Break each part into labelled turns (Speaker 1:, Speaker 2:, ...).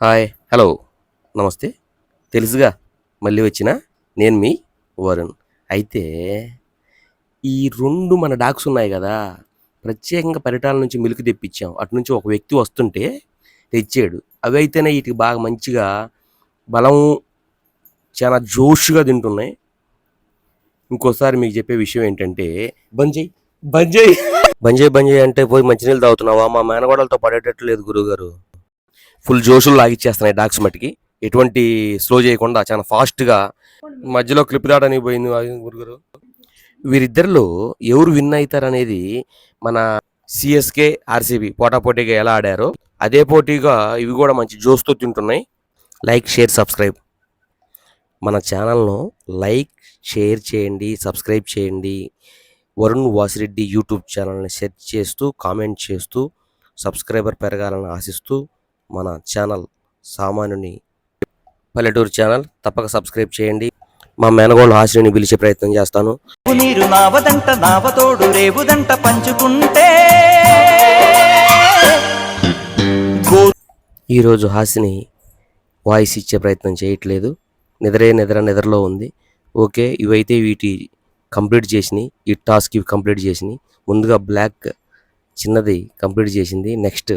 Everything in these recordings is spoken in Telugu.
Speaker 1: హాయ్ హలో నమస్తే తెలుసుగా మళ్ళీ వచ్చిన నేను మీ వరుణ్. అయితే ఈ రెండు మన డాగ్స్ ఉన్నాయి కదా ప్రత్యేకంగా పరిటాల నుంచి మిల్క్ తెప్పించాం. అటు నుంచి ఒక వ్యక్తి వస్తుంటే తెచ్చాడు. అవి అయితేనే వీటికి బాగా మంచిగా బలం చాలా జోష్గా తింటున్నాయి. ఇంకోసారి మీకు చెప్పే విషయం ఏంటంటే బంజయ్ బంజయ్ బంజే బంజే అంటే పోయి మంచినీళ్ళు తాగుతున్నావా? మా మేనగోడలతో పడేటట్టు లేదు గురువుగారు. ఫుల్ జోషులు లాగిచ్చేస్తున్నాయి డాగ్స్ మట్టికి. ఎటువంటి స్లో చేయకుండా చాలా ఫాస్ట్గా మధ్యలో క్లిప్ దాటని పోయింది గురుగారు వీరిద్దరిలో ఎవరు విన్ అవుతారు అనేది మన సిఎస్కే ఆర్సీబీ పోటాపోటీగా ఎలా ఆడారో అదే పోటీగా ఇవి కూడా మంచి జోస్తో తింటున్నాయి. లైక్ షేర్ సబ్స్క్రైబ్ మన ఛానల్ను లైక్ షేర్ చేయండి సబ్స్క్రైబ్ చేయండి. వరుణ్ వాసిరెడ్డి యూట్యూబ్ ఛానల్ని సెర్చ్ చేస్తూ కామెంట్ చేస్తూ సబ్స్క్రైబర్ పెరగాలని ఆశిస్తూ మన ఛానల్ సామాన్యుని పల్లెటూరు ఛానల్ తప్పక సబ్స్క్రైబ్ చేయండి. మా మేనగోళ్ళు హాస్యుని పిలిచే ప్రయత్నం చేస్తాను.
Speaker 2: నీరు నావదంట నావతోడు రేవుదంట పంచుకుంటే.
Speaker 1: ఈరోజు హాసిని వాయిస్ ఇచ్చే ప్రయత్నం చేయట్లేదు. నిద్రే నిద్ర నిద్రలో ఉంది. ఓకే ఇవైతే వీటి కంప్లీట్ చేసినాయి. ఈ టాస్క్ ఇవి కంప్లీట్ చేసినాయి. ముందుగా బ్లాక్ చిన్నది కంప్లీట్ చేసింది. నెక్స్ట్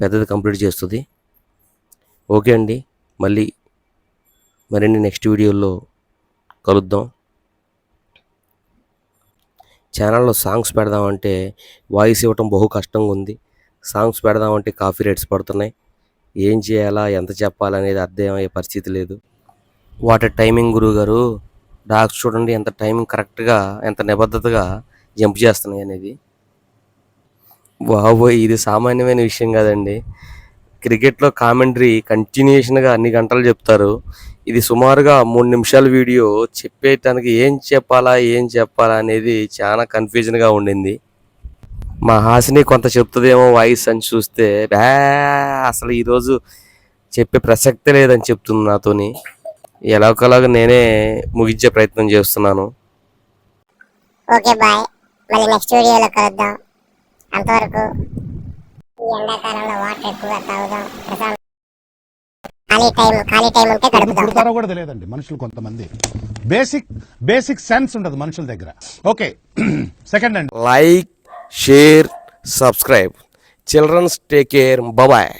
Speaker 1: పెద్దది కంప్లీట్ చేస్తుంది. ఓకే అండి. మళ్ళీ మరిన్ని నెక్స్ట్ వీడియోల్లో కలుద్దాం. ఛానల్లో సాంగ్స్ పెడదామంటే వాయిస్ ఇవ్వటం బహు కష్టంగా ఉంది. సాంగ్స్ పెడదామంటే కాఫీ రేట్స్ పడుతున్నాయి. ఏం చేయాలా? ఎంత చెప్పాలనేది అర్థం అయ్యే పరిస్థితి లేదు. వాటర్ టైమింగ్ గురువు గారు డాగ్స్ చూడండి ఎంత టైమింగ్ కరెక్ట్గా ఎంత నిబద్ధతగా జంప్ చేస్తున్నాయి అనేది. బాబోయ్ ఇది సామాన్యమైన విషయం కాదండి. క్రికెట్లో కామెంటరీ కంటిన్యూషన్గా అన్ని గంటలు చెప్తారు. ఇది సుమారుగా మూడు నిమిషాల వీడియో. చెప్పేటానికి ఏం చెప్పాలా ఏం చెప్పాలా అనేది చాలా కన్ఫ్యూజన్గా ఉండింది. మా హాసిని కొంత చెప్తుందేమో వాయిస్ అని చూస్తే బ్యా అసలు ఈరోజు చెప్పే ప్రసక్తే లేదని చెప్తుంది నాతోని. ఎలాగోలాగా నేనే ముగించే ప్రయత్నం చేస్తున్నాను.
Speaker 3: Okay bye. మళ్ళీ నెక్స్ట్ వీడియోలో కలుద్దాం. అంతవరకు ఈ ఎండాకాలంలో వాటర్ ఎక్కువగా తాగుదాం. ప్రశాంత ఖాళీ టైం ఖాళీ టైం ఉంటే గడుపుదాం
Speaker 4: పుడతారో కూడా తెలియదండి మనుషులు కొంతమంది. బేసిక్ బేసిక్ సెన్స్ ఉండదు మనుషుల దగ్గర. ఓకే సెకండ్ అండి.
Speaker 1: Like share subscribe children's take care bye